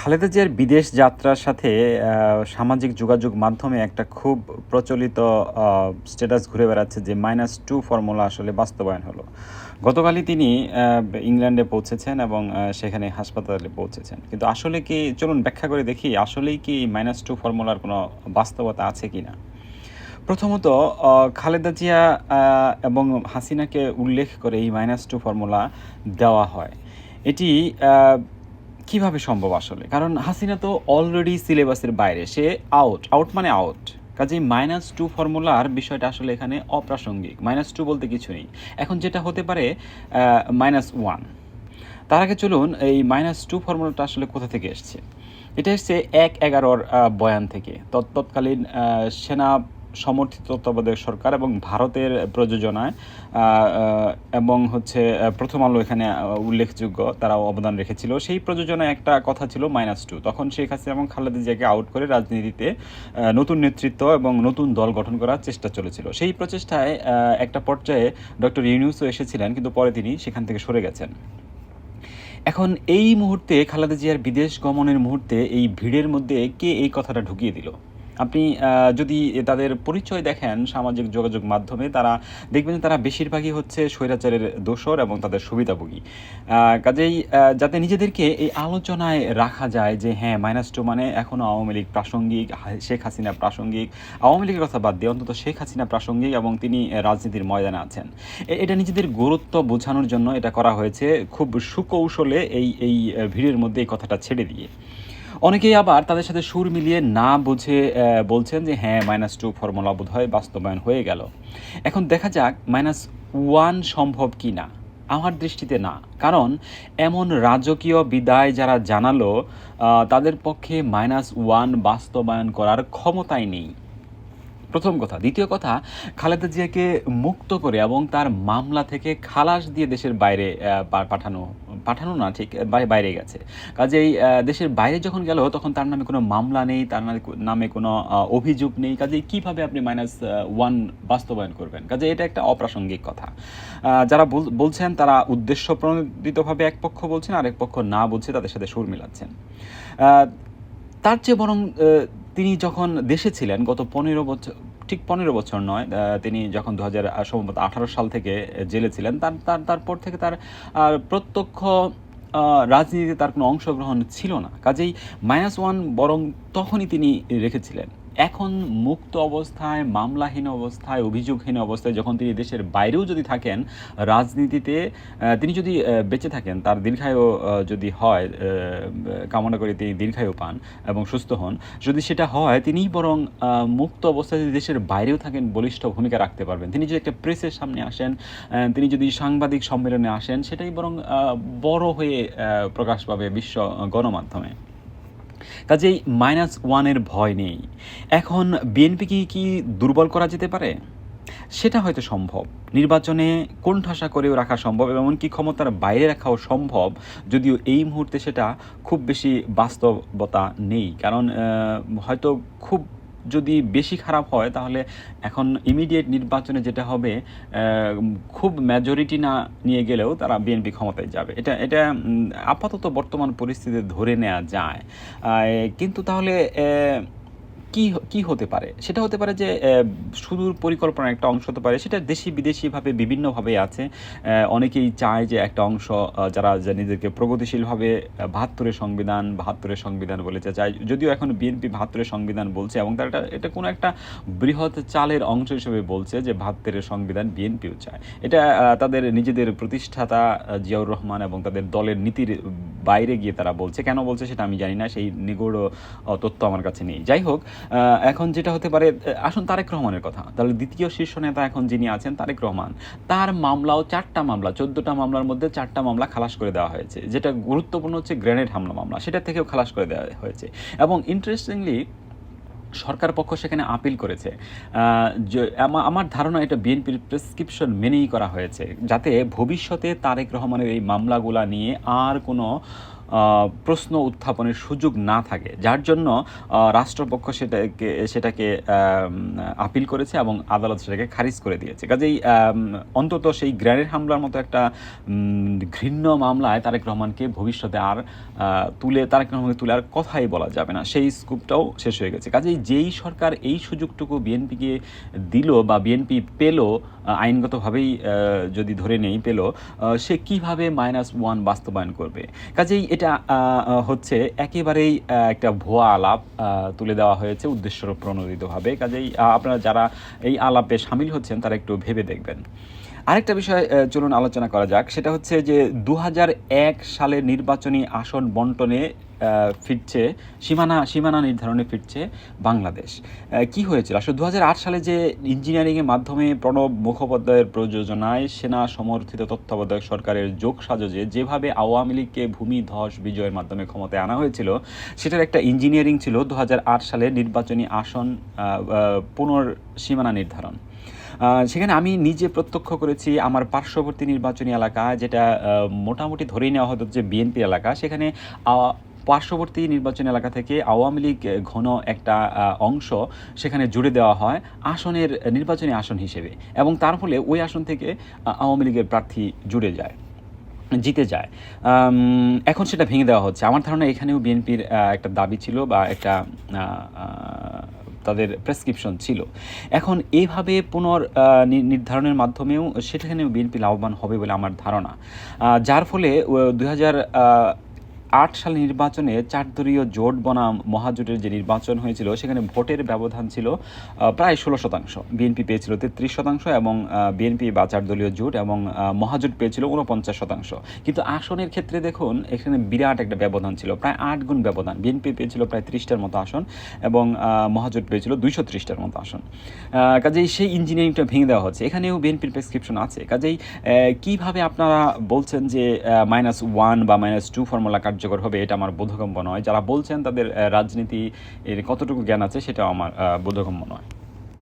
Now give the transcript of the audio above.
খালেদা জিয়ার বিদেশ যাত্রার সাথে সামাজিক যোগাযোগ মাধ্যমে একটা খুব প্রচলিত স্ট্যাটাস ঘুরে বেড়াচ্ছে যে মাইনাস টু ফর্মুলা আসলে বাস্তবায়ন হলো। গতকালই তিনি ইংল্যান্ডে পৌঁছেছেন এবং সেখানে হাসপাতালে পৌঁছেছেন। কিন্তু আসলে কি, চলুন ব্যাখ্যা করে দেখি, আসলেই কি মাইনাস টু ফর্মুলার কোনো বাস্তবতা আছে কি না প্রথমত খালেদা জিয়া এবং হাসিনাকে উল্লেখ করে এই মাইনাস টু ফর্মুলা দেওয়া হয়। এটি কীভাবে সম্ভব আসলে? কারণ হাসিনা তো অলরেডি সিলেবাসের বাইরে, সে আউট আউট মানে আউট কাজেই মাইনাস টু ফর্মুলার বিষয়টা আসলে এখানে অপ্রাসঙ্গিক। মাইনাস টু বলতে কিছু নেই। এখন যেটা হতে পারে মাইনাস ওয়ান তার আগে চলুন, এই মাইনাস টু ফর্মুলাটা আসলে কোথা থেকে এসছে? এটা এসছে এক এগারোর বয়ান থেকে। তৎ- তৎকালীন সেনা সমর্থিত তত্ত্বাবধায়ক সরকার এবং ভারতের প্রযোজনায় এবং হচ্ছে প্রথম আলো এখানে উল্লেখযোগ্য তারা অবদান রেখেছিল। সেই প্রযোজনায় একটা কথা ছিল মাইনাস টু তখন শেখ হাসিনা এবং খালেদা জিয়াকে আউট করে রাজনীতিতে নতুন নেতৃত্ব এবং নতুন দল গঠন করার চেষ্টা চলেছিল। সেই প্রচেষ্টায় একটা পর্যায়ে ডক্টর ইউনিউসও এসেছিলেন, কিন্তু পরে তিনি সেখান থেকে সরে গেছেন। এখন এই মুহূর্তে খালেদা জিয়ার বিদেশ গমনের মুহূর্তে এই ভিড়ের মধ্যে কে এই কথাটা ঢুকিয়ে দিল? আপনি যদি তাদের পরিচয় দেখেন সামাজিক যোগাযোগ মাধ্যমে, তারা দেখবেন তারা বেশিরভাগই হচ্ছে স্বৈরাচারের দোষর এবং তাদের সুবিধাভোগী। কাজেই যাতে নিজেদেরকে এই আলোচনায় রাখা যায় যে হ্যাঁ মাইনাস টু মানে এখনও আওয়ামী লীগ প্রাসঙ্গিক শেখ হাসিনা প্রাসঙ্গিক। আওয়ামী লীগের কথা বাদ দিয়ে অন্তত শেখ হাসিনা প্রাসঙ্গিক এবং তিনি রাজনীতির ময়দানে আছেন। এটা নিজেদের গুরুত্ব বোঝানোর জন্য এটা করা হয়েছে। খুব সুকৌশলে এই এই ভিড়ের মধ্যে এই কথাটা ছেড়ে দিয়ে। অনেকেই আবার তাদের সাথে সুর মিলিয়ে না বুঝে বলছেন যে হ্যাঁ মাইনাস টু ফর্মুলা বোধ হয় বাস্তবায়ন হয়ে গেল। এখন দেখা যাক মাইনাস ওয়ান সম্ভব কি না আমার দৃষ্টিতে না। কারণ এমন রাজকীয় বিদায় যারা জানালো তাদের পক্ষে মাইনাস ওয়ান বাস্তবায়ন করার ক্ষমতাই নেই। প্রথম কথা। দ্বিতীয় কথা, খালেদা জিয়াকে মুক্ত করে এবং তার মামলা থেকে খালাস দিয়ে দেশের বাইরে পাঠানো পাঠানো না, ঠিক, বাই- বাইরে গেছে। কাজেই দেশের বাইরে যখন গেল, তখন তার নামে কোনো মামলা নেই, তার নামে কোনো অভিযোগ নেই। কাজেই কীভাবে আপনি মাইনাস ওয়ান বাস্তবায়ন করবেন? কাজে এটা একটা অপ্রাসঙ্গিক কথা। যারা বলছেন, তারা উদ্দেশ্য প্রণোদিতভাবে এক পক্ষ বলছেন, আরেক পক্ষ না বলছে, তাদের সাথে সুর মিলাচ্ছেন। তার চেয়ে বরং তিনি যখন দেশে ছিলেন, গত পনেরো বছর, ঠিক পনেরো বছর নয় তিনি যখন দু হাজার সম্ভবত আঠারো সাল থেকে জেলে ছিলেন, তার তার, তারপর থেকে তার প্রত্যক্ষ রাজনীতিতে তার কোনো অংশগ্রহণ ছিল না। কাজেই মাইনাস ওয়ান বরং তখনই তিনি রেখেছিলেন। এখন মুক্ত অবস্থায়, মামলাহীন অবস্থায়, অভিযোগহীন অবস্থায় যখন তিনি দেশের বাইরেও যদি থাকেন, রাজনীতিতে তিনি যদি বেঁচে থাকেন, তার দীর্ঘায়ু যদি হয় কামনা করে তিনি দীর্ঘায়ু পান এবং সুস্থ হন, যদি সেটা হয় তিনি বরং মুক্ত অবস্থায় যদি দেশের বাইরেও থাকেন, বলিষ্ঠ ভূমিকা রাখতে পারবেন। তিনি যদি একটা প্রেসের সামনে আসেন তিনি যদি সাংবাদিক সম্মেলনে আসেন, সেটাই বরং বড় হয়ে প্রকাশ পাবে বিশ্ব গণমাধ্যমে। কাজেই মাইনাস ওয়ানের ভয় নেই। এখন বিএনপিকে কি দুর্বল করা যেতে পারে? সেটা হয়তো সম্ভব। নির্বাচনে কোণঠাসা করেও রাখা সম্ভব এমনকি ক্ষমতার বাইরে রাখাও সম্ভব, যদিও এই মুহূর্তে সেটা খুব বেশি বাস্তবতা নেই। কারণ হয়তো খুব যদি বেশি খারাপ হয়, তাহলে এখন ইমিডিয়েট নির্বাচনে যেটা হবে খুব মেজরিটি না নিয়ে গেলেও তারা বিএনপি ক্ষমতায় যাবে। এটা এটা আপাতত বর্তমান পরিস্থিতি ধরে নেওয়া যায়। কিন্তু তাহলে কি কি হতে পারে? সেটা হতে পারে যে সুদূর পরিকল্পনার একটা অংশ হতে পারে। সেটা দেশি বিদেশিভাবে বিভিন্নভাবে আছে। অনেকেই চায় যে একটা অংশ যারা নিজেদেরকে প্রগতিশীলভাবে বাহাত্তরের সংবিধান বাহাত্তরের সংবিধান বলে চায়। যদিও এখন বিএনপি বাহাত্তরের সংবিধান বলছে এবং তারা এটা এটা কোনো একটা বৃহৎ চালের অংশ হিসেবে বলছে যে বাহাত্তরের সংবিধান বিএনপিও চায়। এটা তাদের নিজেদের প্রতিষ্ঠাতা জিয়াউর রহমান এবং তাদের দলের নীতির বাইরে গিয়ে তারা বলছে, কেন বলছে সেটা আমি জানি না, সেই নিগড় তথ্য আমার কাছে নেই। যাই হোক এখন যেটা হতে পারে আসুন তারেক রহমানের কথা। তাহলে দ্বিতীয় শীর্ষ নেতা এখন যিনি আছেন, তারেক রহমান, তার মামলাও চারটা মামলা, চোদ্দটা মামলার মধ্যে চারটা মামলা খালাস করে দেওয়া হয়েছে। যেটা গুরুত্বপূর্ণ হচ্ছে গ্রেনেড হামলা মামলা সেটা থেকেও খালাস করে দেওয়া হয়েছে। এবং ইন্টারেস্টিংলি সরকার পক্ষ সেখানে আপিল করেছে। আমার ধারণা এটা বিএনপির প্রেসক্রিপশন মেনেই করা হয়েছে। যাতে ভবিষ্যতে তারেক রহমানের এই মামলাগুলা নিয়ে আর কোনো প্রশ্ন উত্থাপনের সুযোগ না থাকে। যার জন্য রাষ্ট্রপক্ষ সেটাকে সেটাকে আপিল করেছে এবং আদালত সেটাকে খারিজ করে দিয়েছে। কাজেই অন্তত সেই গ্র্যানেড হামলার মতো একটা ঘৃণ্য মামলায় তারেক রহমানকে ভবিষ্যতে আর তুলে, তারেক রহমানকে তুলে আর কথাই বলা যাবে না। সেই স্কুপটাও শেষ হয়ে গেছে। কাজেই যেই সরকার এই সুযোগটুকু বিএনপিকে দিল বা বিএনপি পেল আইনগতভাবেই যদি ধরে নেই পেল সে কীভাবে মাইনাস ওয়ান বাস্তবায়ন করবে? কাজেই এটা হচ্ছে একেবারেই একটা ভুয়া আলাপ তুলে দেওয়া হয়েছে উদ্দেশ্য প্রণোদিতভাবে। কাজেই আপনারা যারা এই আলাপে সামিল হচ্ছেন, তারা একটু ভেবে দেখবেন। আরেকটা বিষয় চলুন আলোচনা করা যাক। সেটা হচ্ছে যে দু হাজার এক সালের নির্বাচনী আসন বন্টনে ফিরছে সীমানা সীমানা নির্ধারণে ফিরছে বাংলাদেশ। কি হয়েছিল? আসলে দু হাজার আট সালে যে ইঞ্জিনিয়ারিংয়ের মাধ্যমে প্রণব মুখোপাধ্যায়ের প্রযোজনায় সেনা সমর্থিত তত্ত্বাবধায়ক সরকারের যোগ সাজে যেভাবে আওয়ামী লীগকে ভূমি ধস বিজয়ের মাধ্যমে ক্ষমতায় আনা হয়েছিল সেটার একটা ইঞ্জিনিয়ারিং ছিল দু হাজার আট সালে নির্বাচনী আসন আহ, পুনর্সীমানা নির্ধারণ। সেখানে আমি নিজে প্রত্যক্ষ করেছি আমার পার্শ্ববর্তী নির্বাচনী এলাকা যেটা মোটামুটি ধরেই নেওয়া হতো যে বিএনপি এলাকা সেখানে পার্শ্ববর্তী নির্বাচন এলাকা থেকে আওয়ামী লীগ ঘন একটা অংশ সেখানে জুড়ে দেওয়া হয় আসনের, নির্বাচনী আসন হিসেবে। এবং তার ফলে ওই আসন থেকে আওয়ামী লীগের প্রার্থী জুড়ে যায়, জিতে যায়। এখন সেটা ভেঙে দেওয়া হচ্ছে। আমার ধারণা এখানেও বিএনপির একটা দাবি ছিল বা একটা তাদের প্রেসক্রিপশন ছিল। এখন এইভাবে পুনর নির্ধারণের মাধ্যমেও সেখানেও বিএনপি লাভবান হবে বলে আমার ধারণা। যার ফলে দু হাজার আট সাল নির্বাচনে চারদলীয় জোট বনাম মহাজোটের যে নির্বাচন হয়েছিল, সেখানে ভোটের ব্যবধান ছিল প্রায় ষোলো শতাংশ। বিএনপি পেয়েছিল তেত্রিশ শতাংশ এবং বিএনপি বা চারদলীয় জোট এবং মহাজোট পেয়েছিল উনপঞ্চাশ শতাংশ। কিন্তু আসনের ক্ষেত্রে দেখুন, এখানে বিরাট একটা ব্যবধান ছিল, প্রায় আট গুণ ব্যবধান। বিএনপি পেয়েছিল প্রায় ত্রিশটার মতো আসন এবং মহাজোট পেয়েছিল দুইশো ত্রিশটার মতো আসন। কাজেই সেই ইঞ্জিনিয়ারিংটা ভেঙে দেওয়া হচ্ছে। এখানেও বিএনপির প্রেসক্রিপশন আছে। কাজেই কীভাবে আপনারা বলছেন যে মাইনাস ওয়ান বা মাইনাস টু ফর্মুলা কার্যকর হবে, এটা আমার বোধগম্য নয়। যারা বলছেন তাদের রাজনীতি এর কতটুকু জ্ঞান আছে সেটাও আমার বোধগম্য নয়।